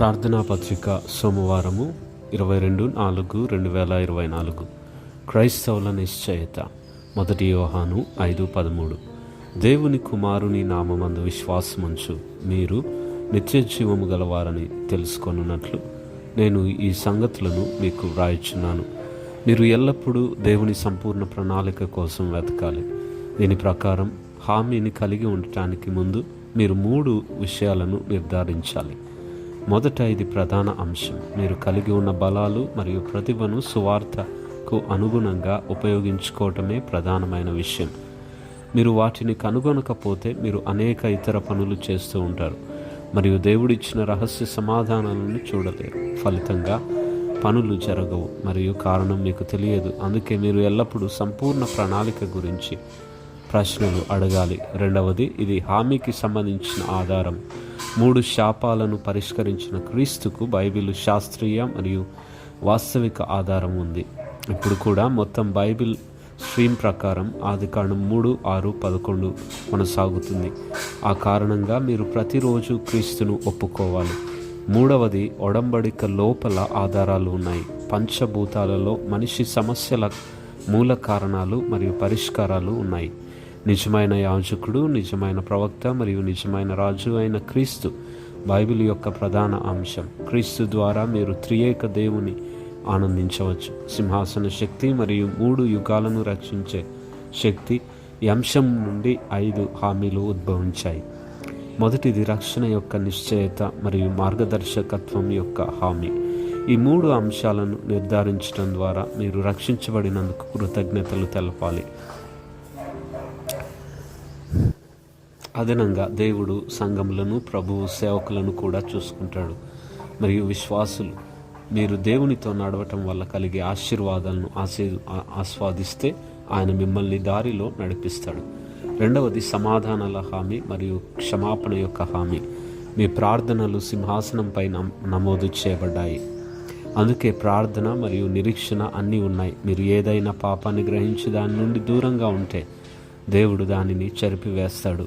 ప్రార్థనా పత్రిక సోమవారము ఇరవై రెండు నాలుగు రెండు వేల ఇరవై నాలుగు. క్రైస్తవుల నిశ్చయత. మొదటి యోహాను ఐదు పదమూడు. దేవుని కుమారుని నామందు విశ్వాసముంచు. మీరు నిత్య జీవము గలవారని తెలుసుకొనున్నట్లు నేను ఈ సంగతులను మీకు వ్రాయిచున్నాను. మీరు ఎల్లప్పుడూ దేవుని సంపూర్ణ ప్రణాళిక కోసం వెతకాలి. దీని ప్రకారం హామీని కలిగి ఉండటానికి ముందు మీరు మూడు విషయాలను నిర్ధారించాలి. మొదట ఇది ప్రధాన అంశం. మీరు కలిగి ఉన్న బలాలు మరియు ప్రతిభను సువార్తకు అనుగుణంగా ఉపయోగించుకోవటమే ప్రధానమైన విషయం. మీరు వాటిని కనుగొనకపోతే మీరు అనేక ఇతర పనులు చేస్తూ ఉంటారు మరియు దేవుడిచ్చిన రహస్య సమాధానాలను చూడలేరు. ఫలితంగా పనులు జరగవు మరియు కారణం మీకు తెలియదు. అందుకే మీరు ఎల్లప్పుడూ సంపూర్ణ ప్రణాళిక గురించి ప్రశ్నలు అడగాలి. రెండవది ఇది హామీకి సంబంధించిన ఆధారం. మూడు శాపాలను పరిష్కరించిన క్రీస్తుకు బైబిల్ శాస్త్రీయ మరియు వాస్తవిక ఆధారం ఉంది. ఇప్పుడు కూడా మొత్తం బైబిల్ స్ట్రీమ్ ప్రకారం ఆది కాండం మూడు ఆరు పదకొండు కొనసాగుతుంది. ఆ కారణంగా మీరు ప్రతిరోజు క్రీస్తును ఒప్పుకోవాలి. మూడవది ఒడంబడిక లోపల ఆధారాలు ఉన్నాయి. పంచభూతాలలో మనిషి సమస్యల మూల కారణాలు మరియు పరిష్కారాలు ఉన్నాయి. నిజమైన యాజకుడు నిజమైన ప్రవక్త మరియు నిజమైన రాజు అయిన క్రీస్తు బైబిల్ యొక్క ప్రధాన అంశం. క్రీస్తు ద్వారా మీరు త్రియేక దేవుని ఆనందించవచ్చు. సింహాసన శక్తి మరియు మూడు యుగాలను రక్షించే శక్తి ఈ అంశం నుండి ఐదు హామీలు ఉద్భవించాయి. మొదటిది రక్షణ యొక్క నిశ్చయత మరియు మార్గదర్శకత్వం యొక్క హామీ. ఈ మూడు అంశాలను నిర్ధారించడం ద్వారా మీరు రక్షించబడినందుకు కృతజ్ఞతలు తెలపాలి. అదనంగా దేవుడు సంఘములను ప్రభువు సేవకులను కూడా చూసుకుంటాడు. మరియు విశ్వాసులు మీరు దేవునితో నడవటం వల్ల కలిగే ఆశీర్వాదాలను ఆశీ ఆస్వాదిస్తే ఆయన మిమ్మల్ని దారిలో నడిపిస్తాడు. రెండవది సమాధానాల హామీ మరియు క్షమాపణ యొక్క హామీ. మీ ప్రార్థనలు సింహాసనంపై నమోదు చేయబడ్డాయి. అందుకే ప్రార్థన మరియు నిరీక్షణ అన్నీ ఉన్నాయి. మీరు ఏదైనా పాపాన్ని గ్రహించి దాని నుండి దూరంగా ఉంటే దేవుడు దానిని చెరిపివేస్తాడు.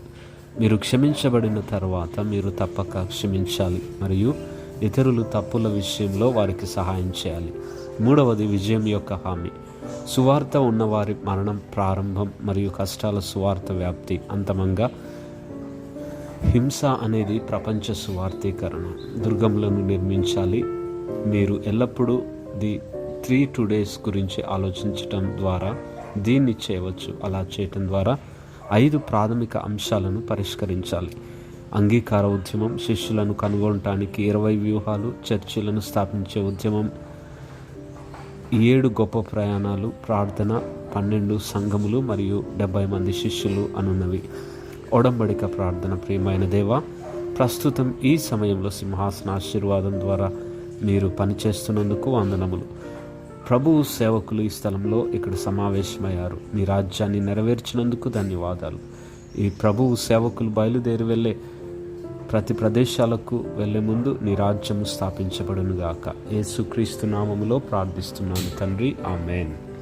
మీరు క్షమించబడిన తర్వాత మీరు తప్పక క్షమించాలి మరియు ఇతరులు తప్పుల విషయంలో వారికి సహాయం చేయాలి. మూడవది విజయం యొక్క హామీ. సువార్త ఉన్నవారి మరణం ప్రారంభం మరియు కష్టాల సువార్త వ్యాప్తి అంతమంగా హింస అనేది ప్రపంచ సువార్థీకరణ. దుర్గములను నిర్మించాలి. మీరు ఎల్లప్పుడూ ది త్రీ టుడేస్ గురించి ఆలోచించటం ద్వారా దీన్ని చేయవచ్చు. అలా చేయటం ద్వారా ఐదు ప్రాథమిక అంశాలను పరిష్కరించాలి. అంగీకార ఉద్యమం శిష్యులను కనుగొనటానికి ఇరవై వ్యూహాలు చర్చిలను స్థాపించే ఉద్యమం ఏడు గొప్ప ప్రయాణాలు ప్రార్థన పన్నెండు సంఘములు మరియు డెబ్బై మంది శిష్యులు అనున్నవి. ఒడంబడిక ప్రార్థన ప్రియమైన దేవ ప్రస్తుతం ఈ సమయంలో సింహాసన ఆశీర్వాదం ద్వారా మీరు పనిచేస్తున్నందుకు వందనములు. ప్రభువు సేవకులు ఈ స్థలంలో ఇక్కడ సమావేశమయ్యారు. మీ రాజ్యాన్ని నెరవేర్చినందుకు ధన్యవాదాలు. ఈ ప్రభువు సేవకులు బయలుదేరి వెళ్ళే ప్రతి ప్రదేశాలకు వెళ్ళే ముందు నీ రాజ్యము స్థాపించబడునుగాక. యేసుక్రీస్తు నామములో ప్రార్థిస్తున్నాను తండ్రి. ఆమెన్.